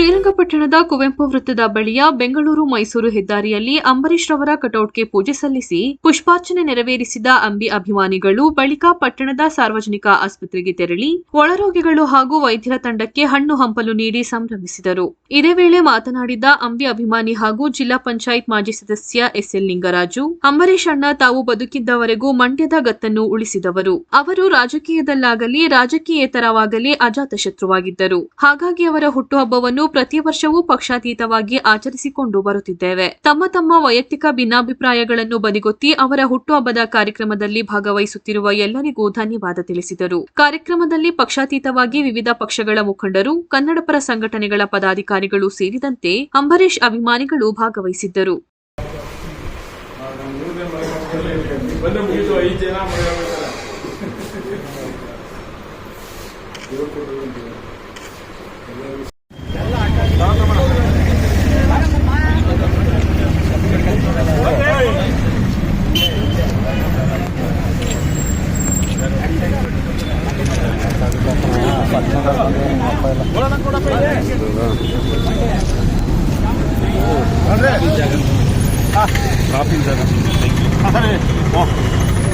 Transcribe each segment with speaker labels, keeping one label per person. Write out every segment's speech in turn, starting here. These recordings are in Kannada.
Speaker 1: ಶ್ರೀರಂಗಪಟ್ಟಣದ ಕುವೆಂಪು ವೃತ್ತದ ಬಳಿಯ ಬೆಂಗಳೂರು ಮೈಸೂರು ಹೆದ್ದಾರಿಯಲ್ಲಿ ಅಂಬರೀಶ್ ರವರ ಕಟೌಟ್ಗೆ ಪೂಜೆ ಸಲ್ಲಿಸಿ ಪುಷ್ಪಾರ್ಚನೆ ನೆರವೇರಿಸಿದ ಅಂಬಿ ಅಭಿಮಾನಿಗಳು ಬಳಿಕ ಪಟ್ಟಣದ ಸಾರ್ವಜನಿಕ ಆಸ್ಪತ್ರೆಗೆ ತೆರಳಿ ಒಳರೋಗಿಗಳು ಹಾಗೂ ವೈದ್ಯರ ತಂಡಕ್ಕೆ ಹಣ್ಣು ಹಂಪಲು ನೀಡಿ ಸಂಭ್ರಮಿಸಿದರು. ಇದೇ ವೇಳೆ ಮಾತನಾಡಿದ ಅಂಬಿ ಅಭಿಮಾನಿ ಹಾಗೂ ಜಿಲ್ಲಾ ಪಂಚಾಯತ್ ಮಾಜಿ ಸದಸ್ಯ ಎಸ್ಎಲ್ ಲಿಂಗರಾಜು ಅಂಬರೀಶ್ ಅಣ್ಣ ತಾವು ಬದುಕಿದ್ದವರೆಗೂ ಮಂಡ್ಯದ ಗತ್ತನ್ನು ಉಳಿಸಿದವರು. ಅವರು ರಾಜಕೀಯದಲ್ಲಾಗಲಿ ರಾಜಕೀಯೇತರವಾಗಲಿ ಅಜಾತಶತ್ರುವಾಗಿದ್ದರು. ಹಾಗಾಗಿ ಅವರ ಹುಟ್ಟುಹಬ್ಬವನ್ನು ಪ್ರತಿ ವರ್ಷವೂ ಪಕ್ಷಾತೀತವಾಗಿ ಆಚರಿಸಿಕೊಂಡು ಬರುತ್ತಿದ್ದೇವೆ. ತಮ್ಮ ತಮ್ಮ ವೈಯಕ್ತಿಕ ಭಿನ್ನಾಭಿಪ್ರಾಯಗಳನ್ನು ಬದಿಗೊತ್ತಿ ಅವರ ಹುಟ್ಟುಹಬ್ಬದ ಕಾರ್ಯಕ್ರಮದಲ್ಲಿ ಭಾಗವಹಿಸುತ್ತಿರುವ ಎಲ್ಲರಿಗೂ ಧನ್ಯವಾದ ತಿಳಿಸಿದರು. ಕಾರ್ಯಕ್ರಮದಲ್ಲಿ ಪಕ್ಷಾತೀತವಾಗಿ ವಿವಿಧ ಪಕ್ಷಗಳ ಮುಖಂಡರು ಕನ್ನಡಪರ ಸಂಘಟನೆಗಳ ಪದಾಧಿಕಾರಿಗಳು ಸೇರಿದಂತೆ ಅಂಬರೀಶ್ ಅಭಿಮಾನಿಗಳು ಭಾಗವಹಿಸಿದ್ದರು.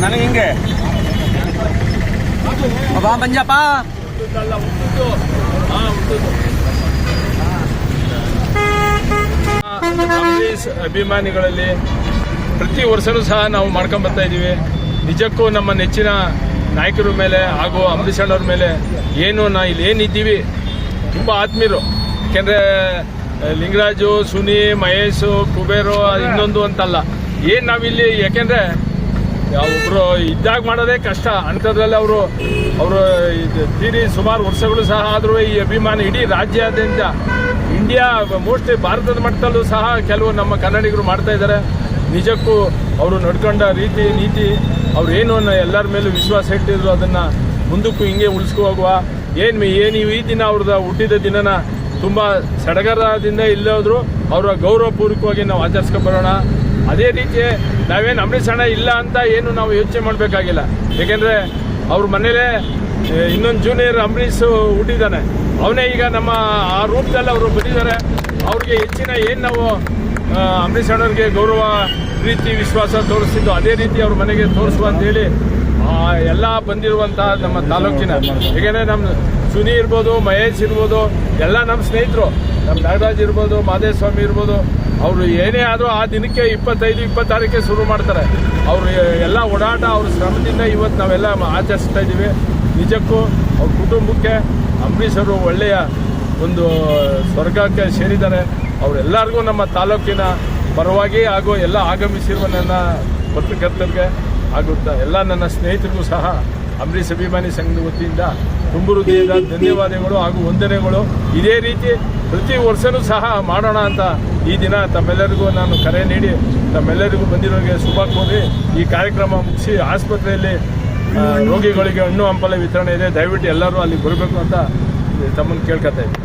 Speaker 2: ನನಗೆ ಹಿಂಗೆ ಬಾ ಮಂಜಪ್ಪ
Speaker 3: ಅಭಿಮಾನಿಗಳಲ್ಲಿ ಪ್ರತಿ ವರ್ಷವೂ ಸಹ ನಾವು ಮಾಡ್ಕೊಂಡ್ ಬರ್ತಾ ಇದ್ದೀವಿ ನಿಜಕ್ಕೂ ನಮ್ಮ ನೆಚ್ಚಿನ ನಾಯಕರ ಮೇಲೆ ಹಾಗೂ ಅಂಬರೀಷ್ ಅವ್ರ ಮೇಲೆ ಏನು ನಾ ಇಲ್ಲಿ ಏನಿದ್ದೀವಿ ತುಂಬ ಆತ್ಮೀಯರು. ಯಾಕೆಂದರೆ ಲಿಂಗರಾಜು, ಸುನಿ, ಮಹೇಶು, ಕುಬೇರು ಇನ್ನೊಂದು ಅಂತಲ್ಲ. ಏನು ನಾವಿಲ್ಲಿ, ಯಾಕೆಂದರೆ ಒಬ್ರು ಇದ್ದಾಗ ಮಾಡೋದೇ ಕಷ್ಟ. ಅಂಥದ್ರಲ್ಲಿ ಅವರು ಅವರು ತೀರಿ ಸುಮಾರು ವರ್ಷಗಳು ಸಹ ಆದರೂ ಈ ಅಭಿಮಾನ ಇಡೀ ರಾಜ್ಯಾದ್ಯಂತ, ಇಂಡಿಯಾ, ಮೋಸ್ಟ್ಲಿ ಭಾರತದ ಮಟ್ಟದಲ್ಲೂ ಸಹ ಕೆಲವು ನಮ್ಮ ಕನ್ನಡಿಗರು ಮಾಡ್ತಾ ಇದ್ದಾರೆ. ನಿಜಕ್ಕೂ ಅವರು ನಡ್ಕೊಂಡ ರೀತಿ, ನೀತಿ, ಅವ್ರು ಏನು ಎಲ್ಲರ ಮೇಲೂ ವಿಶ್ವಾಸ ಇಟ್ಟಿದ್ರು, ಅದನ್ನು ಮುಂದಕ್ಕೂ ಹಿಂಗೆ ಉಳಿಸ್ಕೊ ಹೋಗುವ ಏನು ಏನು ಈ ದಿನ ಅವ್ರದ್ದು ಹುಟ್ಟಿದ ದಿನನ ತುಂಬ ಸಡಗರದಿಂದ ಇಲ್ಲೇ ಹೋದ್ರು ಅವರ ಗೌರವಪೂರ್ವಕವಾಗಿ ನಾವು ಆಚರಿಸ್ಕೊ ಬರೋಣ. ಅದೇ ರೀತಿ ನಾವೇನು ಅಂಬರೀಷ್ ಇಲ್ಲ ಅಂತ ಏನು ನಾವು ಯೋಚನೆ ಮಾಡಬೇಕಾಗಿಲ್ಲ. ಏಕೆಂದರೆ ಅವ್ರ ಮನೇಲೇ ಇನ್ನೊಂದು ಜೂನಿಯರ್ ಅಂಬರೀಷ್ ಹುಟ್ಟಿದ್ದಾನೆ. ಅವನೇ ಈಗ ನಮ್ಮ ಆ ರೂಪದಲ್ಲಿ ಅವರು ಬಂದಿದ್ದಾರೆ. ಅವ್ರಿಗೆ ಹೆಚ್ಚಿನ ಏನು ನಾವು ಅಂಬರೀಷ್ ಅಣ್ಣವ್ರಿಗೆ ಗೌರವ, ಪ್ರೀತಿ, ವಿಶ್ವಾಸ ತೋರಿಸ್ತಿದ್ದು ಅದೇ ರೀತಿ ಅವ್ರ ಮನೆಗೆ ತೋರಿಸುವ ಅಂತೇಳಿ ಎಲ್ಲ ಬಂದಿರುವಂತಹ ನಮ್ಮ ತಾಲೂಕಿನ. ಹೇಗೆ ನಮ್ಮ ಸುನಿ ಇರ್ಬೋದು, ಮಹೇಶ್ ಇರ್ಬೋದು, ಎಲ್ಲ ನಮ್ಮ ಸ್ನೇಹಿತರು. ನಮ್ಮ ನಾಗರಾಜ್ ಇರ್ಬೋದು, ಮಾದೇಸ್ವಾಮಿ ಇರ್ಬೋದು, ಅವರು ಏನೇ ಆದರೂ ಆ ದಿನಕ್ಕೆ ಇಪ್ಪತ್ತೈದು, ಇಪ್ಪತ್ತಾರಕ್ಕೆ ಶುರು ಮಾಡ್ತಾರೆ. ಅವರು ಎಲ್ಲ ಓಡಾಟ, ಅವ್ರ ಶ್ರಮದಿಂದ ಇವತ್ತು ನಾವೆಲ್ಲ ಆಚರಿಸ್ತಾ ಇದ್ದೀವಿ. ನಿಜಕ್ಕೂ ಅವ್ರ ಕುಟುಂಬಕ್ಕೆ ಅಂಬರೀಷ್ ಅವರು ಒಳ್ಳೆಯ ಒಂದು ಸ್ವರ್ಗಕ್ಕೆ ಸೇರಿದ್ದಾರೆ. ಅವರೆಲ್ಲರಿಗೂ ನಮ್ಮ ತಾಲೂಕಿನ ಪರವಾಗಿ ಹಾಗೂ ಎಲ್ಲ ಆಗಮಿಸಿರುವ ನನ್ನ ಪತ್ರಕರ್ತರಿಗೆ ಹಾಗೂ ತ- ಎಲ್ಲ ನನ್ನ ಸ್ನೇಹಿತರಿಗೂ ಸಹ ಅಂಬರೀಷ್ ಅಭಿಮಾನಿ ಸಂಘದ ವತಿಯಿಂದ ತುಂಬು ಹೃದಯದ ಧನ್ಯವಾದಗಳು ಹಾಗೂ ವಂದನೆಗಳು. ಇದೇ ರೀತಿ ಪ್ರತಿ ವರ್ಷವೂ ಸಹ ಮಾಡೋಣ ಅಂತ ಈ ದಿನ ತಮ್ಮೆಲ್ಲರಿಗೂ ನಾನು ಕರೆ ನೀಡಿ ತಮ್ಮೆಲ್ಲರಿಗೂ ಬಂದಿರೋರಿಗೆ ಶುಭ ಕೋರಿ ಈ ಕಾರ್ಯಕ್ರಮ ಮುಗಿಸಿ ಆಸ್ಪತ್ರೆಯಲ್ಲಿ ರೋಗಿಗಳಿಗೆ ಹಣ್ಣು ಹಂಪಲ ವಿತರಣೆ ಇದೆ. ದಯವಿಟ್ಟು ಎಲ್ಲರೂ ಅಲ್ಲಿ ಬರಬೇಕು ಅಂತ ತಮ್ಮನ್ನು ಕೇಳ್ಕೊತಾ ಇದ್ದೀನಿ.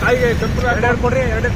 Speaker 3: ಕಾಯಿಗೆ ಕರ್ಪೂರ ಕೊಡ್ರಿ ಎರಡು